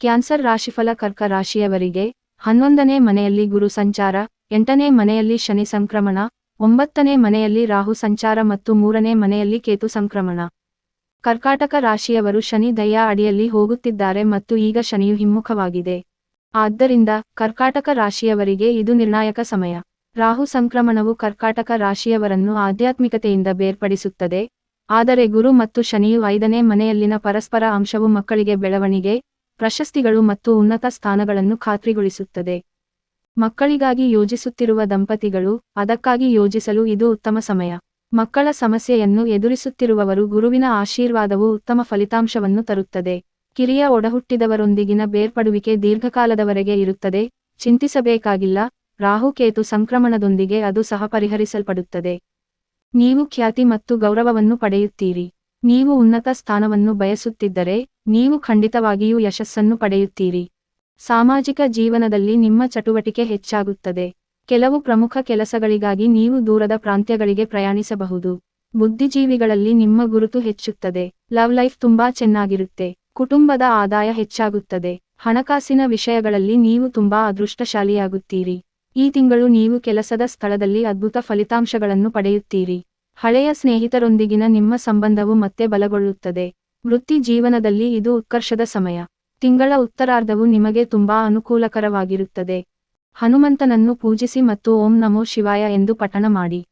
Cancer ರಾಶಿಫಲ ಕರ್ಕ ರಾಶಿಯವರಿಗೆ ಹನ್ನೊಂದನೇ ಮನೆಯಲ್ಲಿ ಗುರು ಸಂಚಾರ, ಎಂಟನೇ ಮನೆಯಲ್ಲಿ ಶನಿ ಸಂಕ್ರಮಣ, ಒಂಬತ್ತನೇ ಮನೆಯಲ್ಲಿ ರಾಹು ಸಂಚಾರ ಮತ್ತು ಮೂರನೇ ಮನೆಯಲ್ಲಿ ಕೇತು ಸಂಕ್ರಮಣ. ಕರ್ಕಾಟಕ ರಾಶಿಯವರು ಶನಿ ದಯಾ ಅಡಿಯಲ್ಲಿ ಹೋಗುತ್ತಿದ್ದಾರೆ ಮತ್ತು ಈಗ ಶನಿಯು ಹಿಮ್ಮುಖವಾಗಿದೆ. ಆದ್ದರಿಂದ ಕರ್ಕಾಟಕ ರಾಶಿಯವರಿಗೆ ಇದು ನಿರ್ಣಾಯಕ ಸಮಯ. ರಾಹು ಸಂಕ್ರಮಣವು ಕರ್ಕಾಟಕ ರಾಶಿಯವರನ್ನು ಆಧ್ಯಾತ್ಮಿಕತೆಯಿಂದ ಬೇರ್ಪಡಿಸುತ್ತದೆ. ಆದರೆ ಗುರು ಮತ್ತು ಶನಿಯು ಐದನೇ ಮನೆಯಲ್ಲಿನ ಪರಸ್ಪರ ಅಂಶವು ಮಕ್ಕಳಿಗೆ ಬೆಳವಣಿಗೆ ಪ್ರಶಸ್ತಿಗಳು ಮತ್ತು ಉನ್ನತ ಸ್ಥಾನಗಳನ್ನು ಖಾತ್ರಿಗೊಳಿಸುತ್ತದೆ. ಮಕ್ಕಳಿಗಾಗಿ ಯೋಜಿಸುತ್ತಿರುವ ದಂಪತಿಗಳು, ಅದಕ್ಕಾಗಿ ಯೋಜಿಸಲು ಇದು ಉತ್ತಮ ಸಮಯ. ಮಕ್ಕಳ ಸಮಸ್ಯೆಯನ್ನು ಎದುರಿಸುತ್ತಿರುವವರು ಗುರುವಿನ ಆಶೀರ್ವಾದವು ಉತ್ತಮ ಫಲಿತಾಂಶವನ್ನು ತರುತ್ತದೆ. ಕಿರಿಯ ಒಡಹುಟ್ಟಿದವರೊಂದಿಗಿನ ಬೇರ್ಪಡುವಿಕೆ ದೀರ್ಘಕಾಲದವರೆಗೆ ಇರುತ್ತದೆ. ಚಿಂತಿಸಬೇಕಾಗಿಲ್ಲ. ರಾಹುಕೇತು ಸಂಕ್ರಮಣದೊಂದಿಗೆ ಅದು ಸಹ ಪರಿಹರಿಸಲ್ಪಡುತ್ತದೆ ನೀವು ಖ್ಯಾತಿ ಮತ್ತು ಗೌರವವನ್ನು ಪಡೆಯುತ್ತೀರಿ. ನೀವು ಉನ್ನತ ಸ್ಥಾನವನ್ನು ಬಯಸುತ್ತಿದ್ದರೆ, ನೀವು ಖಂಡಿತವಾಗಿಯೂ ಯಶಸ್ಸನ್ನು ಪಡೆಯುತ್ತೀರಿ. ಸಾಮಾಜಿಕ ಜೀವನದಲ್ಲಿ ನಿಮ್ಮ ಚಟುವಟಿಕೆ ಹೆಚ್ಚಾಗುತ್ತದೆ. ಕೆಲವು ಪ್ರಮುಖ ಕೆಲಸಗಳಿಗಾಗಿ ನೀವು ದೂರದ ಪ್ರಾಂತ್ಯಗಳಿಗೆ ಪ್ರಯಾಣಿಸಬಹುದು. ಬುದ್ಧಿಜೀವಿಗಳಲ್ಲಿ ನಿಮ್ಮ ಗುರುತು ಹೆಚ್ಚುತ್ತದೆ. ಲವ್ ಲೈಫ್ ತುಂಬಾ ಚೆನ್ನಾಗಿರುತ್ತೆ. ಕುಟುಂಬದ ಆದಾಯ ಹೆಚ್ಚಾಗುತ್ತದೆ. ಹಣಕಾಸಿನ ವಿಷಯಗಳಲ್ಲಿ ನೀವು ತುಂಬಾ ಅದೃಷ್ಟಶಾಲಿಯಾಗುತ್ತೀರಿ. ಈ ತಿಂಗಳು ನೀವು ಕೆಲಸದ ಸ್ಥಳದಲ್ಲಿ ಅದ್ಭುತ ಫಲಿತಾಂಶಗಳನ್ನು ಪಡೆಯುತ್ತೀರಿ. ಹಳೆಯ ಸ್ನೇಹಿತರೊಂದಿಗಿನ ನಿಮ್ಮ ಸಂಬಂಧವು ಮತ್ತೆ ಬಲಗೊಳ್ಳುತ್ತದೆ. ವೃತ್ತಿ ಜೀವನದಲ್ಲಿ ಇದು ಉತ್ಕರ್ಷದ ಸಮಯ. ತಿಂಗಳ ಉತ್ತರಾರ್ಧವು ನಿಮಗೆ ತುಂಬಾ ಅನುಕೂಲಕರವಾಗಿರುತ್ತದೆ. ಹನುಮಂತನನ್ನು ಪೂಜಿಸಿ ಮತ್ತು ಓಂ ನಮೋ ಶಿವಾಯ ಎಂದು ಪಠಣ ಮಾಡಿ.